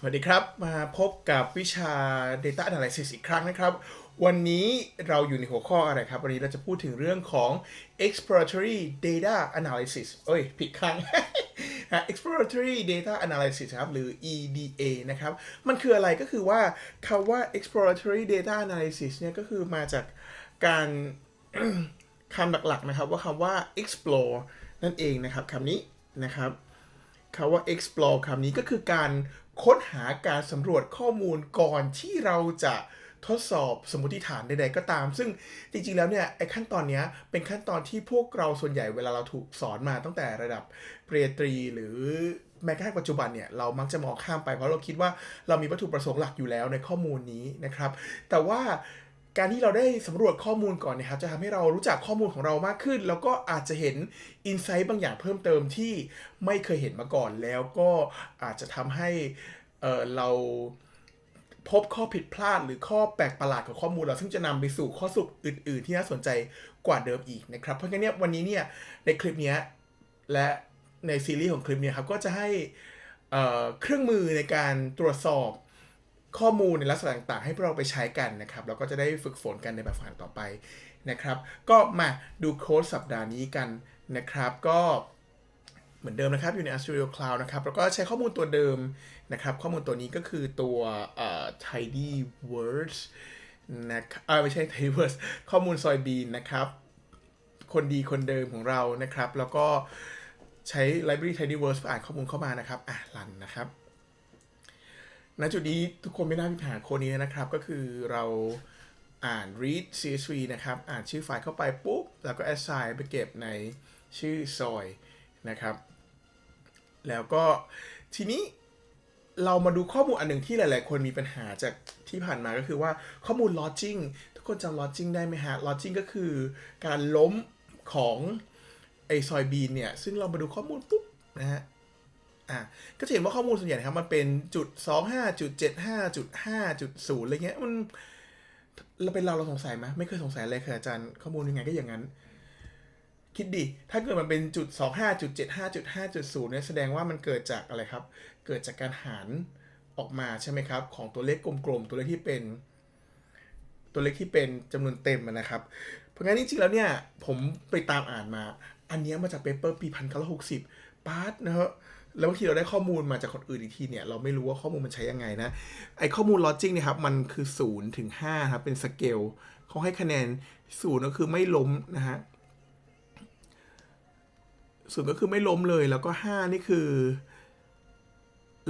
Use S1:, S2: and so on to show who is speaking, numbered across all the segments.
S1: สวัสดีครับ มาพบกับวิชา Data Analysis อีกครั้งนะครับ วันนี้เราอยู่ในหัวข้ออะไรครับ วันนี้เราจะพูดถึงเรื่องของ exploratory data analysis เอ้ย ผิดครั้ง exploratory data analysis ครับ หรือ EDA นะครับ มันคืออะไรก็คือว่าคำว่า exploratory data analysis เนี่ยก็คือมาจากการคำหลักๆนะครับ ว่าคำว่า explore นั่นเองนะครับคำนี้นะครับคำว่า explore คำนี้ก็คือการ ค้นหาการสำรวจข้อมูลก่อนที่เราจะทดสอบสมมติฐานใดๆก็ตาม ซึ่งจริงๆ แล้วเนี่ยไอ้ขั้นตอนนี้เป็นขั้นตอนที่พวกเราส่วนใหญ่เวลาเราถูกสอนมาตั้งแต่ระดับปริญญาตรีหรือแม้กระทั่งปัจจุบันเนี่ยเรามักจะมองข้ามไปเพราะเราคิดว่าเรามีวัตถุประสงค์หลักอยู่แล้วในข้อมูลนี้นะครับ แต่ว่า การที่เราได้สำรวจข้อมูลก่อนเนะครับจะทำให้เรารู้จักข้อมูลของเรามากขึ้น แล้วก็อาจจะเห็นอินไซต์บางอย่างเพิ่มเติมที่ไม่เคยเห็นมาก่อน แล้วก็อาจจะทำให้เเราพบข้อผิดพลาดหรือข้อแปลกประหลาดของข้อมูลเราซึ่งจะนำไปสู่ข้อสรุปอื่น ๆ ที่น่าสนใจกว่าเดิมอีกนะครับ เพราะงั้นเนี่ยวันนี้เนี่ยในคลิปนี้และในซีรีส์ของคลิปเนี้ยครับก็จะให้เเครื่องมือในการตรวจสอบ ข้อมูลในลักษณะต่างๆ ให้พวกเราไปใช้กันนะครับแล้วก็จะได้ฝึกฝนกันในแบบฝึกหัดต่อไปนะครับ ก็มาดูโค้ดสัปดาห์นี้กันนะครับ ก็เหมือนเดิมนะครับอยู่ใน Studio Cloud นะครับ แล้วก็ใช้ข้อมูลตัวเดิมนะครับ ข้อมูลตัวนี้ก็คือตัว tidy words นะครับเออไม่ใช่ tidy words ข้อมูลซอยบีนนะครับ คนดีคนเดิมของเรานะครับ แล้วก็ใช้ library tidy words เพื่ออ่านข้อมูลเข้ามานะครับ อะรันนะครับ ณจุดนี้ทุกคนไม่น่ามีปัญหาโค้ดนี้นะครับ ก็คือเราอ่าน read csv นะครับ อ่านชื่อไฟล์เข้าไปปุ๊บ แล้วก็ assign ไปเก็บในชื่อซอยนะครับ แล้วก็ทีนี้เรามาดูข้อมูลอันหนึ่งที่หลาย ๆ คนมีปัญหาจากที่ผ่านมาก็คือว่าข้อมูล lodging ทุกคนจำ lodging ได้ไหมฮะ lodging ก็คือการล้มของไอซอยบีนเนี่ย ซึ่งเรามาดูข้อมูลปุ๊บนะฮะ อะก็จะเห็นว่าข้อมูลส่วนใหญ่ครับมันเป็นจุดสองห้าจุดเจ็ดห้าจุดห้าจุดศูนย์อะไรเงี้ยมันเราเป็นเราเราสงสัยไหมไม่เคยสงสัยเลยค่ะอาจารย์ข้อมูลยังไงก็อย่างนั้น คิดดิถ้าเกิดมันเป็นจุดสองห้าจุดเจ็ดห้าจุดห้าจุดศูนย์เนี่ยแสดงว่ามันเกิดจากอะไรครับ เกิดจากการหารออกมาใช่ไหมครับ ของตัวเลขกลมๆตัวเลขที่เป็น ตัวเลขที่เป็นจำนวนเต็มนะครับ เพราะงั้นจริงๆแล้วเนี่ย ผมไปตามอ่านมา อันนี้มาจากเปเปอร์ปีพันเก้าร้อยหกสิบปาร์ตนะฮะ แล้วบางทีเราได้ข้อมูลมาจากคนอื่นอีกทีเนี่ย เราไม่รู้ว่าข้อมูลมันใช้ยังไงนะ ไอข้อมูลลอจิกเนี่ยครับ มันคือ 0 ถึง5ครับ เป็นสเกลเขาให้คะแนน 0 ก็คือไม่ล้มนะฮะศูนย์ก็คือไม่ล้มเลยแล้วก็ 5 นี่คือ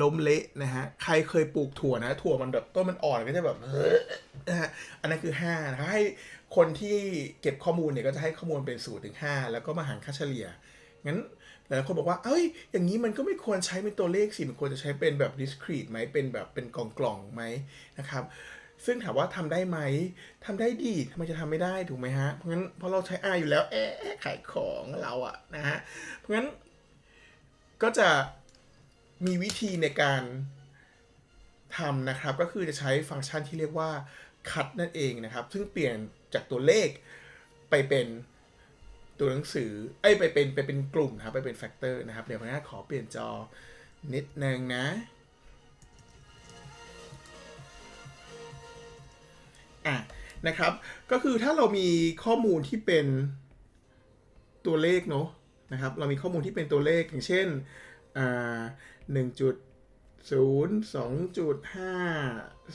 S1: ล้มเละนะฮะ ใครเคยปลูกถั่วนะ ถั่วมันแบบต้นมันอ่อนก็จะแบบนะฮะอันนั้นคือ5นะครับให้คนที่เก็บข้อมูลเนี่ยก็จะให้ข้อมูลเป็น0ถึง5แล้วก็มาหารค่าเฉลี่ยงั้น หลายคนบอกว่า เอ้ย อย่างนี้มันก็ไม่ควรใช้เป็นตัวเลขสิ มันควรจะใช้เป็นแบบ discrete ไหม เป็นแบบเป็นกล่องกล่องๆไหมนะครับ ซึ่งถามว่าทำได้ไหมทำได้ดีทำไมจะทำไม่ได้ถูกไหมฮะ เพราะงั้นเพราะเราใช้ R อยู่แล้ว เอ๊ะขายของเราอะนะฮะ เพราะงั้นก็จะมีวิธีในการทำนะครับ ก็คือจะใช้ฟังก์ชันที่เรียกว่า cut นั่นเองนะครับ ซึ่งเปลี่ยนจากตัวเลขไปเป็น ตัวหนังสือเอ้ยไปเป็นไปเป็นกลุ่มนะครับไปเป็นแฟกเตอร์นะครับเดี๋ยวพนักขอเปลี่ยนจอนิดนึงนะอะนะครับ ก็คือถ้าเรามีข้อมูลที่เป็นตัวเลขเนาะนะครับ เรามีข้อมูลที่เป็นตัวเลขอย่างเช่นอ่าหนึ่งจุดศูนย์สองจุดห้า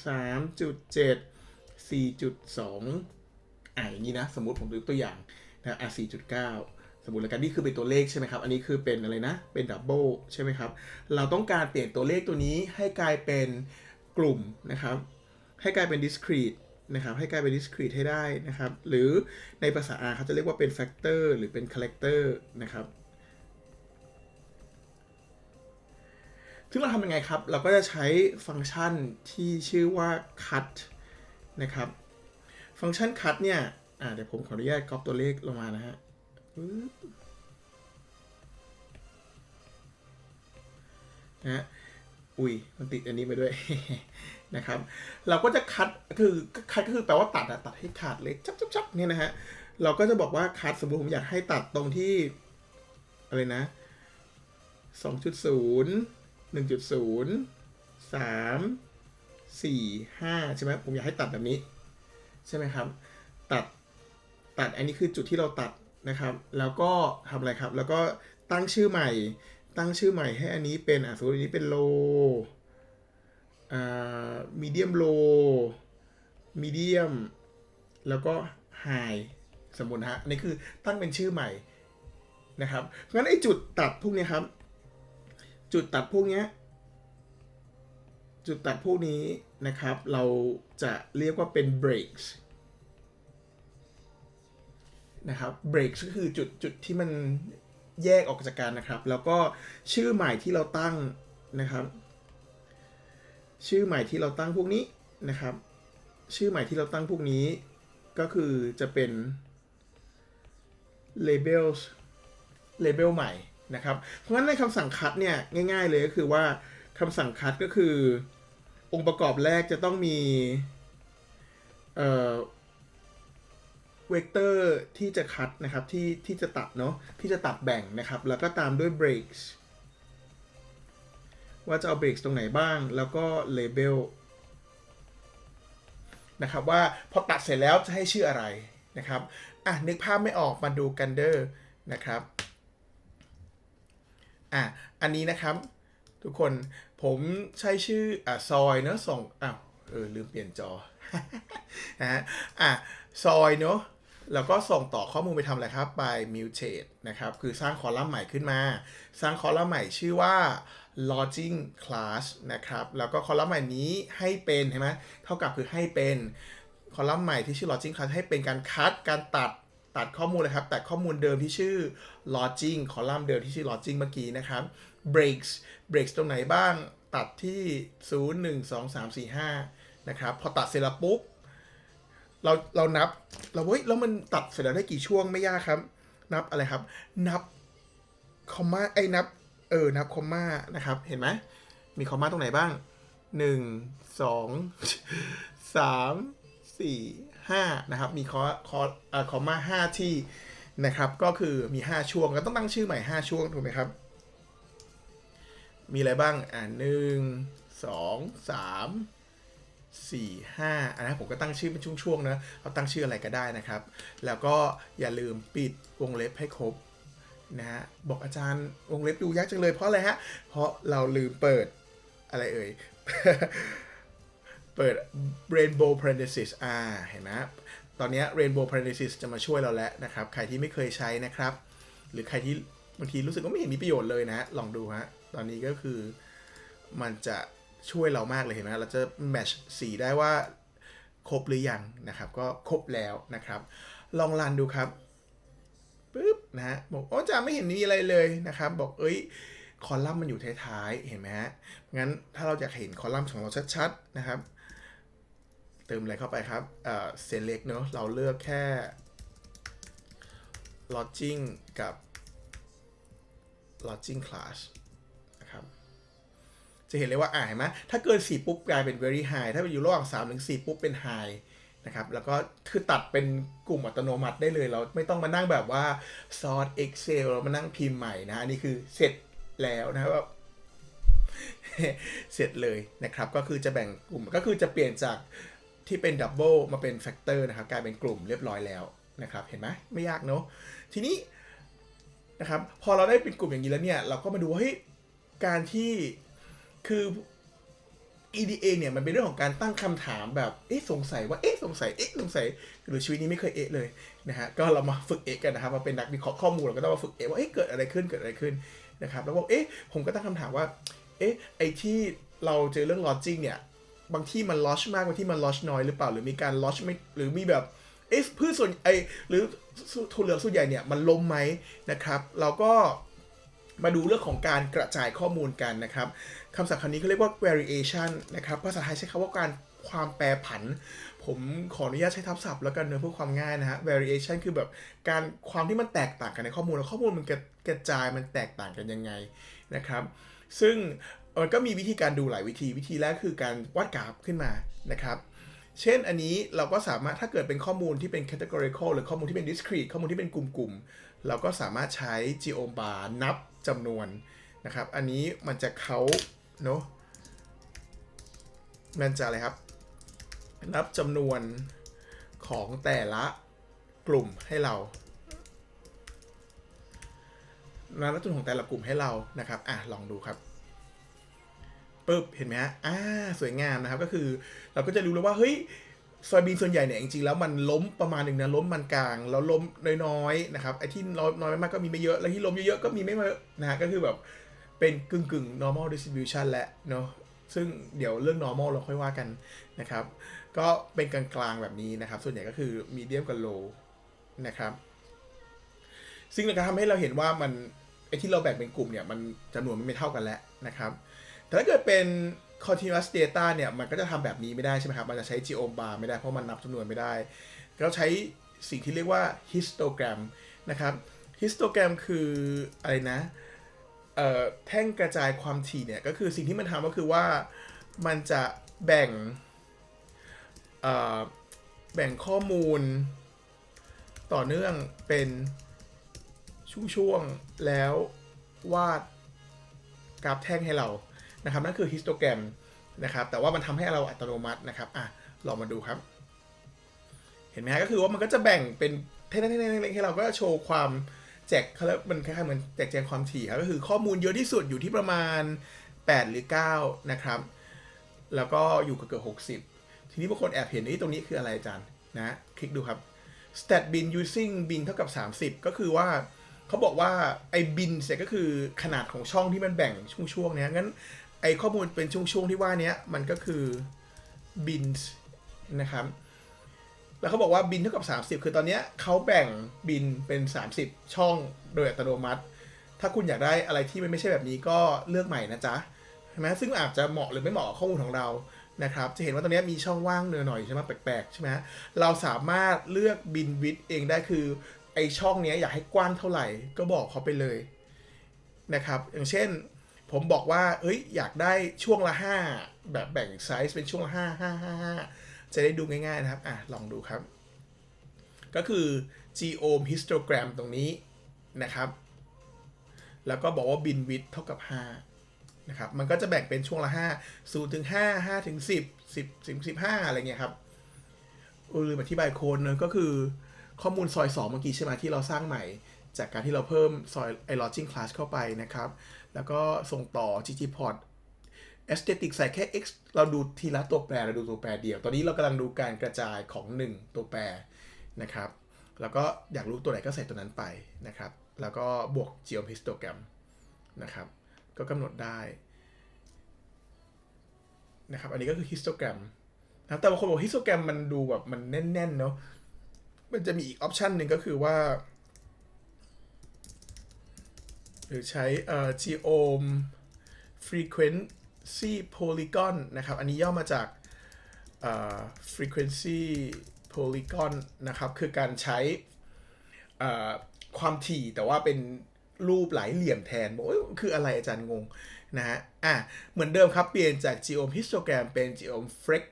S1: สามจุดเจ็ดสี่จุดสองอะอย่างนี้นะ สมมติผมยกตัวอย่าง นะอะ4.9 สมมติแล้วกันนี่คือเป็นตัวเลขใช่ไหมครับ อันนี้คือเป็นอะไรนะ เป็นดับเบิลใช่ไหมครับ เราต้องการเปลี่ยนตัวเลขตัวนี้ให้กลายเป็นกลุ่มนะครับ ให้กลายเป็น discrete นะครับ ให้กลายเป็น discrete ให้ได้นะครับ หรือในภาษา R เขาจะเรียกว่าเป็น factor หรือเป็น character นะครับซึ่งเราทำยังไงครับ เราก็จะใช้ฟังก์ชันที่ชื่อว่า cut นะครับ ฟังก์ชัน cut เนี่ย อ่าเดี๋ยวผมขออนุญาตก๊อปตัวเลขลงมานะฮะฮึนะฮะอุ้ยมันติดอันนี้มาด้วยนะครับ เราก็จะคัดคือคัดก็คือแปลว่าตัดอะตัดให้ขาดเลยจับจับจับเนี่ยนะฮะเราก็จะบอกว่าคัดสมมติผมอยากให้ตัดตรงที่ อะไรนะ2.0 1.0สามสี่ห้าใช่ไหมผมอยากให้ตัดแบบนี้ ใช่ไหมครับ ตัด ตัดอันนี้คือจุดที่เราตัดนะครับ แล้วก็ทำอะไรครับ แล้วก็ตั้งชื่อใหม่ ตั้งชื่อใหม่ให้อันนี้เป็นอะสมมติอันนี้เป็น low อ่า medium low medium แล้วก็ high สมมุตินะฮะนี่คือตั้งเป็นชื่อใหม่นะครับงั้นไอ้จุดตัดพวกเนี้ยครับ จุดตัดพวกเนี้ยจุดตัดพวกนี้นะครับ เราจะเรียกว่าเป็น breaks นะครับ break ก็คือจุดจุดที่มันแยกออกจากกันนะครับ แล้วก็ชื่อใหม่ที่เราตั้งนะครับ ชื่อใหม่ที่เราตั้งพวกนี้นะครับ ชื่อใหม่ที่เราตั้งพวกนี้ก็คือจะเป็น labels label ใหม่นะครับ เพราะฉะนั้นในคำสั่งคัดเนี่ยง่าย ๆเลยก็คือว่าคำสั่งคัดก็คือองค์ประกอบแรกจะต้องมี เวกเตอร์ที่จะคัดนะครับที่ที่จะตัดเนาะที่จะตัดแบ่งนะครับ แล้วก็ตามด้วย breaks ว่าจะเอา breaks ตรงไหนบ้าง แล้วก็ label นะครับว่าพอตัดเสร็จแล้วจะให้ชื่ออะไรนะครับอะนึกภาพไม่ออกมาดูกันเดอร์นะครับอะอันนี้นะครับทุกคนผมใช้ชื่ออะซอยเนอะส่งอ้าวเออลืมเปลี่ยนจอนะฮะอะซอยเนอะ แล้วก็ส่งต่อข้อมูลไปทำอะไรครับ by mutate นะครับ คือสร้างคอลัมน์ใหม่ขึ้นมา สร้างคอลัมน์ใหม่ชื่อว่า lodging class นะครับ แล้วก็คอลัมน์ใหม่นี้ให้เป็นใช่ไหมเท่ากับคือให้เป็นคอลัมน์ใหม่ที่ชื่อ lodging class ให้เป็นการคัด การตัด ตัดข้อมูลเลยครับตัดข้อมูลเดิมที่ชื่อ lodging คอลัมน์เดิมที่ชื่อ lodging เมื่อกี้นะครับ breaks breaks ตรงไหนบ้าง ตัดที่ 0 1 2 3 4 5 นะครับ พอตัดเสร็จแล้วปุ๊บ เราเรานับเราเฮ้ยแล้วมันตัดเสร็จแล้วได้กี่ช่วงไม่ยากครับ นับอะไรครับ นับคอมมาไอ้นับเออนับคอมมานะครับ เห็นไหมมีคอมมาตรงไหนบ้างหนึ่งสองสามสี่ห้านะครับ มีคอคออ่าคอมมาห้าที่นะครับ ก็คือมีห้าช่วงก็ต้องตั้งชื่อใหม่ห้าช่วงถูกไหมครับ มีอะไรบ้างอ่าหนึ่งสองสาม สี่ห้าอันนั้นผมก็ตั้งชื่อเป็นช่วงๆนะเราตั้งชื่ออะไรก็ได้นะครับ แล้วก็อย่าลืมปิดวงเล็บให้ครบนะฮะบอกอาจารย์วงเล็บดูยากจังเลยเพราะอะไรฮะ เพราะเราลืมเปิดอะไรเอ่ย เปิด rainbow parenthesis อ่าเห็นไหมตอนนี้ rainbow parenthesis จะมาช่วยเราแล้วนะครับ ใครที่ไม่เคยใช้นะครับ หรือใครที่บางทีรู้สึกว่าไม่เห็นมีประโยชน์เลยนะ ลองดูฮะ ตอนนี้ก็คือมันจะ ช่วยเรามากเลยเห็นไหมเราจะ match สีได้ว่าครบหรือยังนะครับ ก็ครบแล้วนะครับ ลองรันดูครับปึ๊บนะฮะบอกโอ้จ่าไม่เห็นมีอะไรเลยนะครับ บอกเอ้ยคอลัมน์มันอยู่ท้ายๆ เห็นไหมฮะ งั้นถ้าเราอยากเห็นคอลัมน์ของเราชัดๆ นะครับ เติมอะไรเข้าไปครับ เอ่อ select เนอะเราเลือกแค่ lodging กับ lodging class จะเห็นเลยว่าอ่าเห็นไหมถ้าเกิน 4 ปุ๊บกลายเป็น very high ถ้าอยู่ระหว่าง3ถึง4ปุ๊บเป็น high นะครับ แล้วก็คือตัดเป็นกลุ่มอัตโนมัติได้เลย เราไม่ต้องมานั่งแบบว่า sort excel แล้วมานั่งพิมพ์ใหม่นะ อันนี้คือเสร็จแล้วนะครับเสร็จเลยนะครับ ก็คือจะแบ่งกลุ่ม ก็คือจะเปลี่ยนจากที่เป็นดับเบิลมาเป็นแฟกเตอร์นะครับ กลายเป็นกลุ่มเรียบร้อยแล้วนะครับ เห็นไหมไม่ยากเนอะทีนี้นะครับ พอเราได้เป็นกลุ่มอย่างนี้แล้วเนี่ย เราก็มาดูว่าเฮ้ยการที่ คือ EDA เนี่ยมันเป็นเรื่องของการตั้งคำถามแบบ เอ๊ะสงสัยว่า เอ๊ะสงสัย เอ๊ะสงสัย หรือชีวิตนี้ไม่เคยเอ๊ะเลยนะฮะ ก็เรามาฝึกเอ๊ะกันนะครับ มาเป็นนักวิเคราะห์ข้อมูลเราก็ต้องมาฝึกเอ๊ะว่า เอ๊ะเกิดอะไรขึ้น เกิดอะไรขึ้นนะครับ แล้วบอกเอ๊ะ ผมก็ตั้งคำถามว่า เอ๊ะ ไอ้ที่เราเจอเรื่อง lodging เนี่ย บางที่มัน lodge มาก บางที่มัน lodge น้อยหรือเปล่า หรือมีการ lodge ไม่ หรือมีแบบเอ๊ะพืชส่วนไอหรือถั่วเหลืองส่วนใหญ่เนี่ยมันล้มไหมนะครับ เราก็มาดูเรื่องของการกระจายข้อมูลกันนะครับ คำศัพท์คำนี้เขาเรียกว่า variation นะครับ ภาษาไทยใช้คำว่าการความแปรผัน ผมขออนุญาตใช้ทับศัพท์แล้วกันเนอเพื่อความง่ายนะฮะ variation คือแบบการความที่มันแตกต่างกันในข้อมูลแล้วข้อมูลมันกระกระจายมันแตกต่างกันยังไงนะครับ ซึ่งมันก็มีวิธีการดูหลายวิธี วิธีแรกคือการวาดกราฟขึ้นมานะครับ เช่นอันนี้เราก็สามารถถ้าเกิดเป็นข้อมูลที่เป็น categorical หรือข้อมูลที่เป็น discrete ข้อมูลที่เป็นกลุ่มๆ เราก็สามารถใช้ geobar นับจำนวนนะครับ อันนี้มันจะเขา เนาะมันจะอะไรครับ นับจำนวนของแต่ละกลุ่มให้เรานับจำนวนของแต่ละกลุ่มให้เรานะครับอะลองดูครับปึ๊บเห็นไหมฮะอ่าสวยงามนะครับก็คือ เราก็จะรู้แล้วว่าเฮ้ยซอยบีนส่วนใหญ่เนี่ยจริงๆแล้วมันล้มประมาณหนึ่งนะล้มมันกลางแล้วล้มน้อยๆนะครับไอ้ที่น้อยน้อยมากก็มีไม่เยอะแล้วที่ล้มเยอะๆก็มีไม่เยอะนะฮะก็คือแบบ เป็นกึ่งกึ่ง normal distribution และเนาะซึ่งเดี๋ยวเรื่อง normal เราค่อยว่ากันนะครับ ก็เป็นกลางๆแบบนี้นะครับ ส่วนใหญ่ก็คือ medium กับ low นะครับซึ่งมันก็ทำให้เราเห็นว่ามันไอที่เราแบ่งเป็นกลุ่มเนี่ยมันจำนวนมันไม่เท่ากันแล้วนะครับ แต่ถ้าเกิดเป็น continuous data เนี่ยมันก็จะทำแบบนี้ไม่ได้ใช่ไหมครับ มันจะใช้ geo bar ไม่ได้เพราะมันนับจำนวนไม่ได้ เราใช้สิ่งที่เรียกว่า histogram นะครับ histogram คืออะไรนะ แท่งกระจายความถี่เนี่ยก็คือสิ่งที่มันทำก็คือว่ามันจะแบ่งแบ่งข้อมูลต่อเนื่องเป็นช่วงๆแล้ววาดกราฟแท่งให้เรานะครับนั่นคือฮิสโตแกรมนะครับแต่ว่ามันทำให้เราอัตโนมัตินะครับอะลองมาดูครับ เห็นไหมฮะก็คือว่ามันก็จะแบ่งเป็นเท่งๆๆๆให้เราก็จะโชว์ความ แจกเขาเรียกมันคล้ายๆเหมือนแจกแจงความถี่ครับก็คือข้อมูลเยอะที่สุดอยู่ที่ประมาณ 8 หรือ 9 นะครับ แล้วก็อยู่กับเกือบ60ทีนี้บางคนแอบเห็นนี่ตรงนี้คืออะไรอาจารย์นะคลิกดูครับ stat bin using bin เท่ากับ 30 ก็คือว่าเขาบอกว่าไอ้ bin เสร็จก็คือขนาดของช่องที่มันแบ่งช่วงๆเนี้ยงั้นไอ้ข้อมูลเป็นช่วงๆที่ว่าเนี้ยมันก็คือ bins นะครับ แล้วเขาบอกว่าบินเท่ากับ 30 คือตอนนี้เขาแบ่งบินเป็น 30 ช่องโดยอัตโนมัติ ถ้าคุณอยากได้อะไรที่มันไม่ใช่แบบนี้ก็เลือกใหม่นะจ๊ะใช่ไหมซึ่งอาจจะเหมาะหรือไม่เหมาะกับข้อมูลของเรานะครับ จะเห็นว่าตอนนี้มีช่องว่างเนหน่อยใช่ไหมแปลกๆใช่ไหมเราสามารถเลือกบินวิดเองได้คือไอช่องนี้อยากให้กว้างเท่าไหร่ก็บอกเขาไปเลยนะครับ อย่างเช่นผมบอกว่าเอ้ยอยากได้ช่วงละ 5 แบบแบ่งไซส์เป็นช่วงละ5 5 5 5 จะได้ดูง่ายๆนะครับ อะ ลองดูครับ ก็คือ geome histogram ตรงนี้นะครับ แล้วก็บอกว่า bin width เท่ากับ 5 นะครับ มันก็จะแบ่งเป็นช่วงละ 5 0ถึง5 5ถึง10 10ถึง15 อะไรเงี้ยครับเออลืมอธิบายโค้ดเนอะก็คือข้อมูลซอย 2 เมื่อกี้ใช่ไหมที่เราสร้างใหม่ จากการที่เราเพิ่มซอยไอ lodging class เข้าไปนะครับ แล้วก็ส่งต่อ ggport aesthetic ใส่แค่ x เราดูทีละตัวแปร เราดูตัวแปรเดียว ตอนนี้เรากำลังดูการกระจายของ 1 ตัวแปรนะครับ แล้วก็อยากรู้ตัวไหนก็ใส่ตัวนั้นไปนะครับ แล้วก็บวก geohistogram นะครับ ก็กำหนดได้นะครับ อันนี้ก็คือ histogram นะแต่บางคนบอก histogram มันดูแบบมันแน่นๆเนาะ มันจะมีอีกออปชันหนึ่งก็คือว่า หรือใช้เอ่อ geome frequency polygon นะครับ อันนี้ย่อมาจาก frequency polygon นะครับ คือการใช้ความถี่แต่ว่าเป็นรูปหลายเหลี่ยมแทน บอกคืออะไรอาจารย์งงนะฮะ อะ เหมือนเดิมครับ เปลี่ยนจาก geom histogram เป็น geom freq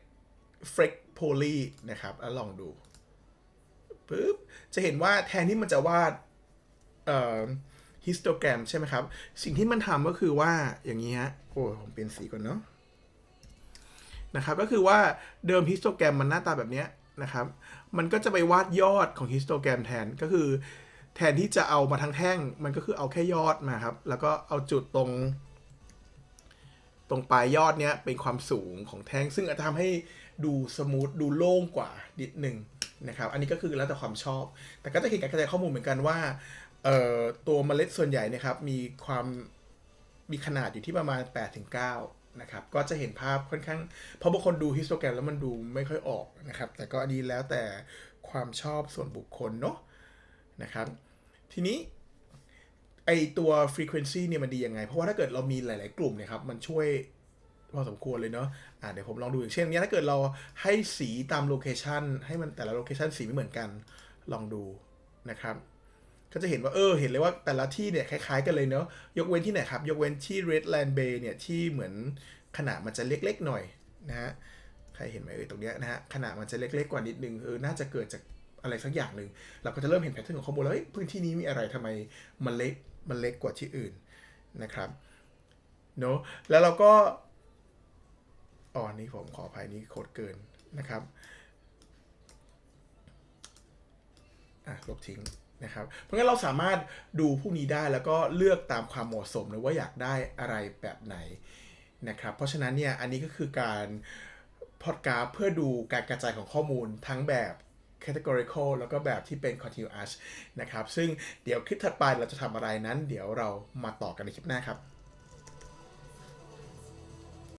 S1: freq poly นะครับ แล้วลองดูปุ๊บ จะเห็นว่าแทนที่มันจะวาดเอ่อฮิสโตแกรมใช่ไหมครับ สิ่งที่มันทำก็คือว่าอย่างนี้ฮะ โอ้ผมเปลี่ยนสีก่อนเนาะนะครับก็คือว่าเดิมฮิสโตแกรมมันหน้าตาแบบนี้นะครับ มันก็จะไปวาดยอดของฮิสโตแกรมแทนก็คือ แทนที่จะเอามาทั้งแท่ง มันก็คือเอาแค่ยอดมาครับ แล้วก็เอาจุดตรง ตรงปลายยอดเนี้ยเป็นความสูงของแท่ง ซึ่งอาจจะทำให้ดูสมูทดูโล่งกว่านิดหนึ่งนะครับ อันนี้ก็คือแล้วแต่ความชอบ แต่ก็จะเห็นการกระจายข้อมูลเหมือนกันว่าตัวเมล็ดส่วนใหญ่นะครับมีความ มีขนาดอยู่ที่ประมาณ 8-9ถึงนะครับ ก็จะเห็นภาพค่อนข้างเพราะบางคนดูฮิสโตแกรมแล้วมันดูไม่ค่อยออกนะครับ แต่ก็อันนี้แล้วแต่ความชอบส่วนบุคคลเนาะนะครับ ทีนี้ไอตัว frequency เนี่ยมันดียังไง เพราะว่าถ้าเกิดเรามีหลาย ๆ กลุ่มเนี่ยครับ มันช่วยพอสมควรเลยเนาะอ่าเดี๋ยวผมลองดูอย่างเช่นเนี้ยถ้าเกิดเราให้สีตามโลเคชันให้มันแต่ละโลเคชันสีไม่เหมือนกัน ลองดูนะครับ ก็จะเห็นว่าเออเห็นเลยว่าแต่ละที่เนี่ยคล้ายๆกันเลยเนาะยกเว้นที่ไหนครับ ยกเว้นที่ Redland Bay เนี่ยที่เหมือนขนาดมันจะเล็กๆหน่อยนะฮะใครเห็นไหมเออตรงเนี้ยนะฮะขนาดมันจะเล็กๆกว่านิดนึงเออน่าจะเกิดจากอะไรสักอย่างหนึ่งเราก็จะเริ่มเห็นแพทเทิร์นของข้อมูลแล้วเฮ้ยพื้นที่นี้มีอะไรทำไมมันเล็กมันเล็กกว่าที่อื่นนะครับเนาะแล้วเราก็อ๋อนนี้ผมขออภัยนี้โคดเกินนะครับอะลบทิ้ง นะครับ เพราะงั้นเราสามารถดูพวกนี้ได้แล้วก็เลือกตามความเหมาะสมเลยว่าอยากได้อะไรแบบไหนนะครับ เพราะฉะนั้นเนี่ยอันนี้ก็คือการพอดกราฟเพื่อดูการกระจายของข้อมูลทั้งแบบ categorical แล้วก็แบบที่เป็น continuous นะครับ ซึ่งเดี๋ยวคลิปถัดไปเราจะทำอะไรนั้น เดี๋ยวเรามาต่อกันในคลิปหน้าครับ